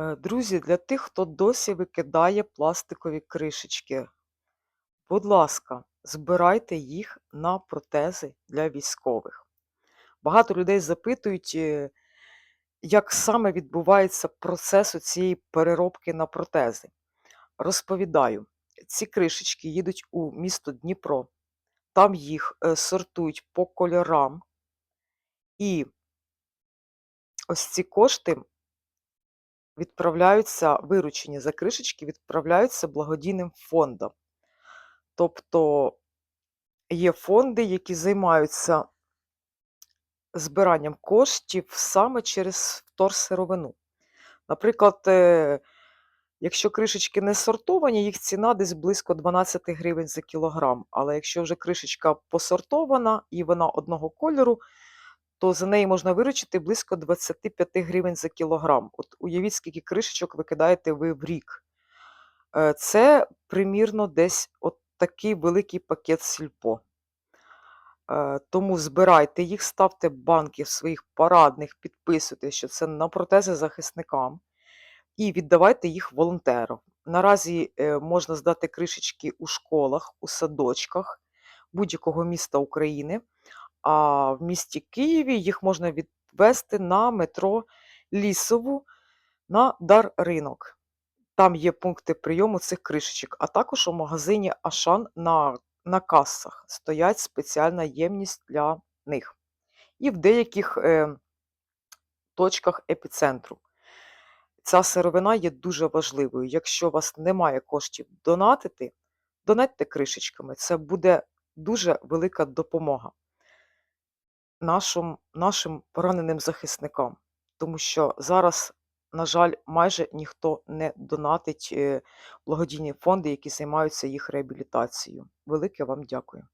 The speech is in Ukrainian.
Е, Друзі, для тих, хто досі викидає пластикові кришечки, будь ласка, збирайте їх на протези для військових. Багато людей запитують, е, як саме відбувається процес цієї переробки на протези. Розповідаю, ці кришечки їдуть у місто Дніпро, там їх е, сортують по кольорам, і ось ці кошти відправляються, виручені за кришечки, відправляються благодійним фондам. Тобто є фонди, які займаються збиранням коштів саме через вторсировину. Наприклад, е, якщо кришечки не сортовані, їх ціна десь близько 12 гривень за кілограм. Але якщо вже кришечка посортована і вона одного кольору, то за неї можна виручити близько 25 гривень за кілограм. От уявіть, скільки кришечок викидаєте ви в рік. Е, Це примірно десь от такий великий пакет сільпо. Е, Тому збирайте їх, ставте банки в своїх парадних, підписуйте, що це на протези захисникам, і віддавайте їх волонтерам. Наразі е, можна здати кришечки у школах, у садочках будь-якого міста України. А в місті Києві їх можна відвести на метро Лісову на Дар-ринок. Там є пункти прийому цих кришечок, а також у магазині Ашан на, на касах стоять спеціальна ємність для них. І в деяких е, точках епіцентру. Ця сировина є дуже важливою. Якщо у вас немає коштів донатити, донатьте кришечками. Це буде дуже велика допомога нашим, нашим пораненим захисникам. Тому що зараз, на жаль, майже ніхто не донатить е, благодійні фонди, які займаються їх реабілітацією. Велике вам дякую.